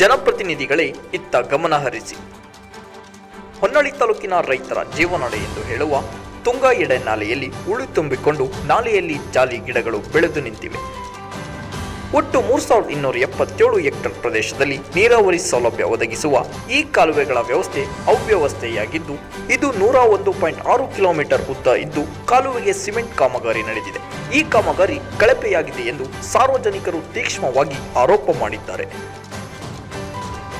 ಜನಪ್ರತಿನಿಧಿಗಳೇ ಇತ್ತ ಗಮನ ಹರಿಸಿ. ಹೊನ್ನಾಳಿ ತಾಲೂಕಿನ ರೈತರ ಜೀವನಾಡಿ ಎಂದು ಹೇಳುವ ತುಂಗಾ ಎಡೆ ನಾಲೆಯಲ್ಲಿ ಉಳು ತುಂಬಿಕೊಂಡು ನಾಲೆಯಲ್ಲಿ ಜಾಲಿ ಗಿಡಗಳು ಬೆಳೆದು ನಿಂತಿವೆ. ಒಟ್ಟು ಮೂರು ಸಾವಿರದ ಇನ್ನೂರ ಎಪ್ಪತ್ತೇಳು ಹೆಕ್ಟರ್ ಪ್ರದೇಶದಲ್ಲಿ ನೀರಾವರಿ ಸೌಲಭ್ಯ ಒದಗಿಸುವ ಈ ಕಾಲುವೆಗಳ ವ್ಯವಸ್ಥೆ ಅವ್ಯವಸ್ಥೆಯಾಗಿದ್ದು, ಇದು ನೂರ ಒಂದು ಪಾಯಿಂಟ್ ಆರು ಕಿಲೋಮೀಟರ್ ಉದ್ದ ಇದ್ದು, ಕಾಲುವೆಗೆ ಸಿಮೆಂಟ್ ಕಾಮಗಾರಿ ನಡೆದಿದೆ. ಈ ಕಾಮಗಾರಿ ಕಳಪೆಯಾಗಿದೆ ಎಂದು ಸಾರ್ವಜನಿಕರು ತೀಕ್ಷ್ಣವಾಗಿ ಆರೋಪ ಮಾಡಿದ್ದಾರೆ.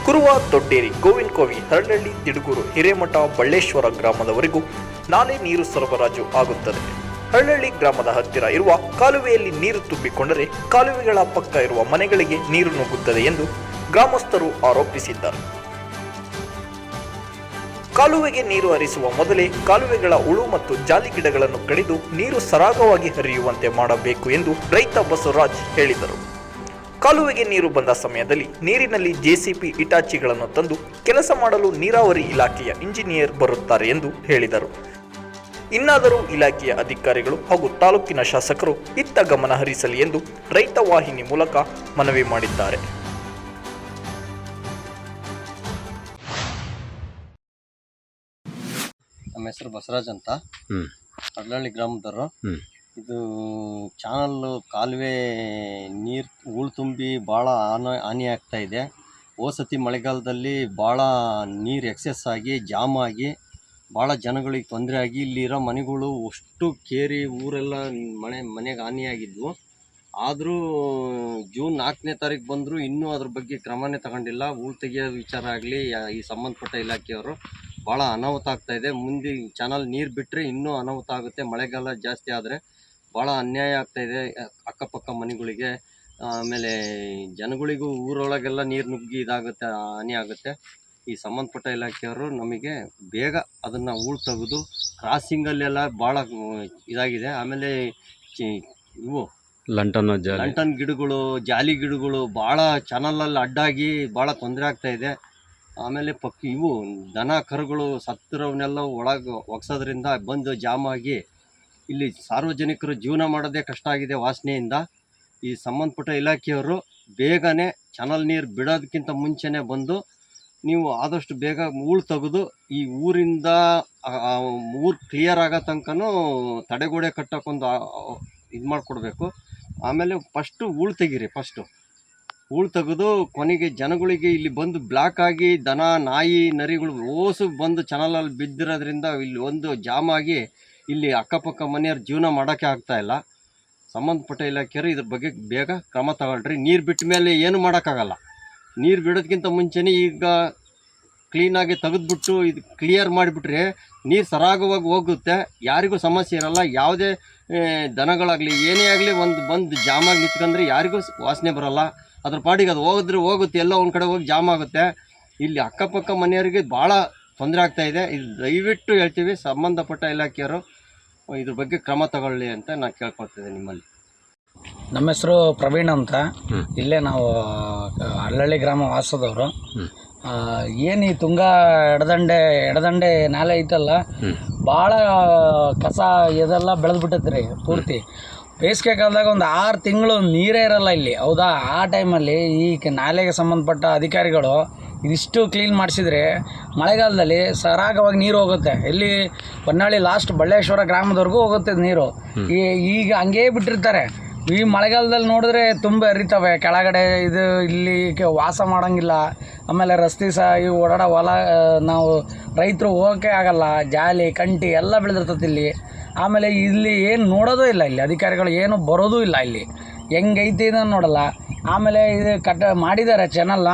ಕುರುವ ದೊಡ್ಡೇರಿ ಗೋವಿಂದ ಕೋವಿ ಹರಳಹಳ್ಳಿ ತಿಡುಗೂರು ಹಿರೇಮಠ ಬಳ್ಳೇಶ್ವರ ಗ್ರಾಮದವರೆಗೂ ನಾಲೆ ನೀರು ಸರಬರಾಜು ಆಗುತ್ತದೆ. ಹರಳಹಳ್ಳಿ ಗ್ರಾಮದ ಹತ್ತಿರ ಇರುವ ಕಾಲುವೆಯಲ್ಲಿ ನೀರು ತುಂಬಿಕೊಂಡರೆ ಕಾಲುವೆಗಳ ಪಕ್ಕ ಇರುವ ಮನೆಗಳಿಗೆ ನೀರು ನುಗ್ಗುತ್ತದೆ ಎಂದು ಗ್ರಾಮಸ್ಥರು ಆರೋಪಿಸಿದ್ದಾರೆ. ಕಾಲುವೆಗೆ ನೀರು ಹರಿಸುವ ಮೊದಲೇ ಕಾಲುವೆಗಳ ಉಳು ಮತ್ತು ಜಾಲಿ ಗಿಡಗಳನ್ನು ಕಡಿದು ನೀರು ಸರಾಗವಾಗಿ ಹರಿಯುವಂತೆ ಮಾಡಬೇಕು ಎಂದು ರೈತ ಬಸವರಾಜ್ ಹೇಳಿದರು. ಕಾಲುವೆಗೆ ನೀರು ಬಂದ ಸಮಯದಲ್ಲಿ ನೀರಿನಲ್ಲಿ ಜೆಸಿಪಿ ಇಟಾಚಿಗಳನ್ನು ತಂದು ಕೆಲಸ ಮಾಡಲು ನೀರಾವರಿ ಇಲಾಖೆಯ ಇಂಜಿನಿಯರ್ ಬರುತ್ತಾರೆ ಎಂದು ಹೇಳಿದರು ಇನ್ನಾದರೂ ಇಲಾಖೆಯ ಅಧಿಕಾರಿಗಳು ಹಾಗೂ ತಾಲೂಕಿನ ಶಾಸಕರು ಇತ್ತ ಗಮನ ಹರಿಸಲಿ ಎಂದು ರೈತ ವಾಹಿನಿ ಮೂಲಕ ಮನವಿ ಮಾಡಿದ್ದಾರೆ ನಮ್ಮ ಹೆಸರು ಬಸವರಾಜ್ ಅಂತ ಹ್ಮ್. ಅಡ್ಲಹಳ್ಳಿ ಗ್ರಾಮದವರು ಹ್ಮ್. ಇದು ಚಾನಲ್ಲು ಕಾಲುವೆ ನೀರು ಹೂಳು ತುಂಬಿ ಭಾಳ ಹಾನಿ ಹಾನಿ ಆಗ್ತಾ ಇದೆ. ಸತಿ ಮಳೆಗಾಲದಲ್ಲಿ ಭಾಳ ನೀರು ಎಕ್ಸೆಸ್ ಆಗಿ, ಜಾಮ್ ಆಗಿ ಭಾಳ ಜನಗಳಿಗೆ ತೊಂದರೆ ಆಗಿ, ಇಲ್ಲಿರೋ ಮನೆಗಳು ಅಷ್ಟು ಕೇರಿ, ಊರೆಲ್ಲ ಮನೆ, ಮನೆಗೆ ಹಾನಿಯಾಗಿದ್ವು ಆದರೂ ಜೂನ್ ನಾಲ್ಕನೇ ತಾರೀಕು ಬಂದರೂ ಇನ್ನೂ ಅದ್ರ ಬಗ್ಗೆ ಕ್ರಮನೇ ತಗೊಂಡಿಲ್ಲ. ಹೂಳು ತೆಗಿಯೋ ವಿಚಾರ ಆಗಲಿ, ಈ ಸಂಬಂಧಪಟ್ಟ ಇಲಾಖೆಯವರು ಭಾಳ ಅನಾಹುತ ಆಗ್ತಾ ಇದೆ. ಮುಂದೆ ಚಾನಲ್ ನೀರು ಬಿಟ್ಟರೆ ಇನ್ನೂ ಅನಾಹುತ ಆಗುತ್ತೆ. ಮಳೆಗಾಲ ಜಾಸ್ತಿ ಆದರೆ ಭಾಳ ಅನ್ಯಾಯ ಆಗ್ತಾ ಇದೆ ಅಕ್ಕಪಕ್ಕ ಮನೆಗಳಿಗೆ. ಆಮೇಲೆ ಜನಗಳಿಗೂ ಊರೊಳಗೆಲ್ಲ ನೀರು ನುಗ್ಗಿ ಇದಾಗುತ್ತೆ ಹಾನಿ ಆಗುತ್ತೆ. ಈ ಸಂಬಂಧಪಟ್ಟ ಇಲಾಖೆಯವರು ನಮಗೆ ಬೇಗ ಅದನ್ನು ಹೂಳು ತೆಗೆದು ಕ್ರಾಸಿಂಗಲ್ಲೆಲ್ಲ ಭಾಳ ಇದಾಗಿದೆ. ಆಮೇಲೆ ಇವು ಲಂಟನ್ ಲಂಟನ್ ಗಿಡಗಳು ಜಾಲಿ ಗಿಡಗಳು ಭಾಳ ಚಾನಲಲ್ಲಿ ಅಡ್ಡಾಗಿ ಭಾಳ ತೊಂದರೆ ಆಗ್ತಾ ಇದೆ. ಆಮೇಲೆ ಪಕ್ ಇವು ದನ ಕರುಗಳು ಸತ್ತಿರೋವನ್ನೆಲ್ಲ ಒಳಗೆ ಒಗ್ಸೋದ್ರಿಂದ ಬಂದು ಜಾಮಾಗಿ ಇಲ್ಲಿ ಸಾರ್ವಜನಿಕರು ಜೀವನ ಮಾಡೋದೇ ಕಷ್ಟ ಆಗಿದೆ ವಾಸನೆಯಿಂದ. ಈ ಸಂಬಂಧಪಟ್ಟ ಇಲಾಖೆಯವರು ಬೇಗನೆ ಚಾನಲ್ ನೀರು ಬಿಡೋದಕ್ಕಿಂತ ಮುಂಚೆನೇ ಬಂದು ನೀವು ಆದಷ್ಟು ಬೇಗ ಹೂಳು ತೆಗೆದು ಈ ಊರಿಂದ ಊರು ಕ್ಲಿಯರ್ ಆಗೋ ತನಕನೂ ತಡೆಗೋಡೆ ಕಟ್ಟೋಕ್ಕೊಂದು ಇದು ಮಾಡಿಕೊಡ್ಬೇಕು. ಆಮೇಲೆ ಫಸ್ಟು ಹೂಳು ತೆಗೀರಿ ಫಸ್ಟು ಹೂಳು ತೆಗೆದು ಕೊನೆಗೆ ಜನಗಳಿಗೆ ಇಲ್ಲಿ ಬಂದು ಬ್ಲಾಕ್ ಆಗಿ ದನ, ನಾಯಿ, ನರಿಗಳು ಓಸು ಬಂದು ಚನಲಲ್ಲಿ ಬಿದ್ದಿರೋದ್ರಿಂದ ಇಲ್ಲಿ ಒಂದು ಜಾಮ್ ಆಗಿ ಇಲ್ಲಿ ಅಕ್ಕಪಕ್ಕ ಮನೆಯವ್ರ ಜೀವನ ಮಾಡೋಕ್ಕೆ ಆಗ್ತಾ ಇಲ್ಲ. ಸಂಬಂಧಪಟ್ಟ ಇಲಾಖೆಯವರು ಇದ್ರ ಬಗ್ಗೆ ಬೇಗ ಕ್ರಮ ತಗೊಳ್ರಿ. ನೀರು ಬಿಟ್ಟ ಮೇಲೆ ಏನು ಮಾಡೋಕ್ಕಾಗಲ್ಲ. ನೀರು ಬಿಡೋದಕ್ಕಿಂತ ಮುಂಚೆನೇ ಈಗ ಕ್ಲೀನಾಗಿ ತೆಗೆದುಬಿಟ್ಟು ಇದು ಕ್ಲಿಯರ್ ಮಾಡಿಬಿಟ್ರೆ ನೀರು ಸರಾಗವಾಗಿ ಹೋಗುತ್ತೆ. ಯಾರಿಗೂ ಸಮಸ್ಯೆ ಇರಲ್ಲ. ಯಾವುದೇ ದನಗಳಾಗಲಿ ಏನೇ ಆಗಲಿ ಒಂದು ಬಂದು ಜಾಮಾಗಿ ನಿಂತ್ಕೊಂಡ್ರೆ ಯಾರಿಗೂ ವಾಸನೆ ಬರಲ್ಲ. ಅದ್ರ ಪಾಡಿಗೆ ಅದು ಹೋಗಿದ್ರೆ ಹೋಗುತ್ತೆ ಎಲ್ಲ ಒಂದು ಕಡೆ ಹೋಗಿ ಜಾಮ್ ಆಗುತ್ತೆ. ಇಲ್ಲಿ ಅಕ್ಕಪಕ್ಕ ಮನೆಯವರಿಗೆ ಭಾಳ ತೊಂದರೆ ಆಗ್ತಾ ಇದೆ. ಇದು ದಯವಿಟ್ಟು ಹೇಳ್ತೀವಿ ಸಂಬಂಧಪಟ್ಟ ಇಲಾಖೆಯವರು ಇದ್ರ ಬಗ್ಗೆ ಕ್ರಮ ತಗೊಳ್ಳಿ ಅಂತ ನಾನು ಕೇಳ್ಕೊಳ್ತಿದ್ದೆ ನಿಮ್ಮಲ್ಲಿ. ನಮ್ಮ ಹೆಸರು ಪ್ರವೀಣ್ ಅಂತ. ಇಲ್ಲೇ ನಾವು ಹಳ್ಳಳ್ಳಿ ಗ್ರಾಮ ವಾಸದವರು. ಏನು ಈ ತುಂಗಾ ಎಡದಂಡೆ ಎಡದಂಡೆ ನಾಲೆ ಐತಲ್ಲ. ಭಾಳ ಕಸ ಇದೆಲ್ಲ ಬೆಳೆದ್ಬಿಟ್ಟೈತೆ ರೀ ಪೂರ್ತಿ ಬೇಸಿಗೆ ಕಾಲದಾಗ ಒಂದು ಆರು ತಿಂಗಳು ನೀರೇ ಇರಲ್ಲ ಇಲ್ಲಿ. ಹೌದಾ? ಆ ಟೈಮಲ್ಲಿ ಈ ನಾಲೆಗೆ ಸಂಬಂಧಪಟ್ಟ ಅಧಿಕಾರಿಗಳು ಇದಿಷ್ಟು ಕ್ಲೀನ್ ಮಾಡಿಸಿದ್ರೆ ಮಳೆಗಾಲದಲ್ಲಿ ಸರಾಗವಾಗಿ ನೀರು ಹೋಗುತ್ತೆ. ಇಲ್ಲಿ ಹೊನ್ನಾಳಿ ಲಾಸ್ಟ್ ಬಳ್ಳೇಶ್ವರ ಗ್ರಾಮದವರೆಗೂ ಹೋಗುತ್ತೆ ನೀರು. ಈ ಈಗ ಹಂಗೇ ಬಿಟ್ಟಿರ್ತಾರೆ. ಈ ಮಳೆಗಾಲದಲ್ಲಿ ನೋಡಿದ್ರೆ ತುಂಬ ಹರಿತವೆ. ಕೆಳಗಡೆ ಇದು ಇಲ್ಲಿ ಕೆ- ವಾಸ ಮಾಡೋಂಗಿಲ್ಲ. ಆಮೇಲೆ ರಸ್ತೆ ಸಹ ಈ ಓಡಾಡೋ ಹೊಲ ನಾವು ರೈತರು ಹೋಗೋಕ್ಕೆ ಆಗಲ್ಲ. ಜಾಲಿ ಕಂಟಿ ಎಲ್ಲ ಬೆಳೆದಿರ್ತದೆ ಇಲ್ಲಿ. ಆಮೇಲೆ ಇಲ್ಲಿ ಏನು ನೋಡೋದೂ ಇಲ್ಲ ಇಲ್ಲಿ. ಅಧಿಕಾರಿಗಳು ಏನು ಬರೋದೂ ಇಲ್ಲ ಇಲ್ಲಿ. ಹೆಂಗೈತಿ ಇದನ್ನು ನೋಡಲ್ಲ. ಆಮೇಲೆ ಇದು ಕಟ್ಟ ಮಾಡಿದ್ದಾರೆ ಚೆನ್ನಲ್ಲ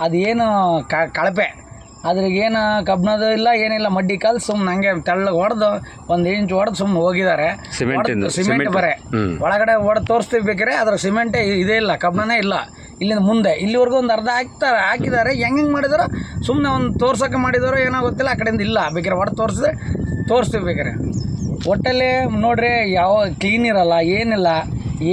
ಅದೇನು ಕ ಕಳಪೆ. ಅದ್ರಿಗೇನು ಕಬ್ಬಿಣದ ಇಲ್ಲ ಏನಿಲ್ಲ. ಮಡ್ಡಿ ಕಲ್ ಸುಮ್ಮನೆ ಹಂಗೆ ತೆಳ್ಳಗೆ ಹೊಡೆದು ಒಂದು ಇಂಚ್ ಹೊಡೆದು ಸುಮ್ಮನೆ ಹೋಗಿದ್ದಾರೆ ಸಿಮೆಂಟ್. ಬರೇ. ಒಳಗಡೆ ಹೊಡೆದು ತೋರಿಸ್ತೀವಿ ಬೇಕಾರೆ ಅದ್ರ ಸಿಮೆಂಟೇ ಇದೇ ಇಲ್ಲ ಕಬ್ಬಿಣನೇ ಇಲ್ಲ. ಇಲ್ಲಿಂದ ಮುಂದೆ. ಇಲ್ಲಿವರೆಗೂ ಒಂದು ಅರ್ಧ ಹಾಕ್ತಾರೆ ಹಾಕಿದ್ದಾರೆ ಹೆಂಗೆ ಹೆಂಗೆ ಮಾಡಿದಾರೋ ಸುಮ್ಮನೆ ಒಂದು ತೋರ್ಸೋಕೆ ಮಾಡಿದಾರೋ ಏನೋ ಗೊತ್ತಿಲ್ಲ. ಆ ಕಡೆಯಿಂದ ಇಲ್ಲ. ಬೇಕಾರೆ ಹೊಡೆದು ತೋರಿಸಿದ್ರೆ ತೋರಿಸ್ತೀವಿ ಬೇಕಾರೆ ಒಟ್ಟಲ್ಲಿ ನೋಡ್ರಿ ಯಾವ ಕ್ಲೀನ್ ಇರಲ್ಲ ಏನಿಲ್ಲ.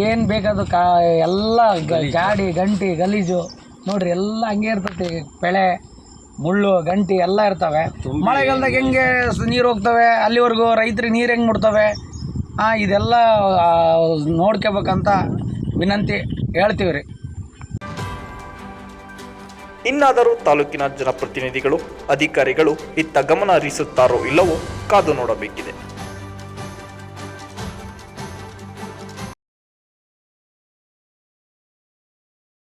ಏನು ಬೇಕಾದ್ರು ಕಾ ಎಲ್ಲ ಗಾಡಿ ಜಾಡಿ ಗಂಟಿ ಗಲೀಜು. ನೋಡ್ರಿ ಎಲ್ಲ ಹಂಗೆ ಇರ್ತೈತಿ. ಬೆಳೆ ಮುಳ್ಳು ಗಂಟಿ ಎಲ್ಲ ಇರ್ತವೆ. ಮಳೆಗಾಲದಾಗ ಹೆಂಗೆ ನೀರು ಹೋಗ್ತವೆ? ಅಲ್ಲಿವರೆಗೂ ರೈತರಿಗೆ ನೀರು ಹೆಂಗೆ ಮುಡ್ತವೆ ಹಾಂ ಇದೆಲ್ಲ ನೋಡ್ಕೋಬೇಕಂತ ವಿನಂತಿ ಹೇಳ್ತೀವಿ ರೀ. ಇನ್ನಾದರೂ ತಾಲೂಕಿನ ಜನಪ್ರತಿನಿಧಿಗಳು ಅಧಿಕಾರಿಗಳು ಇತ್ತ ಗಮನ ಹರಿಸುತ್ತಾರೋ ಇಲ್ಲವೋ ಕಾದು ನೋಡಬೇಕಿದೆ.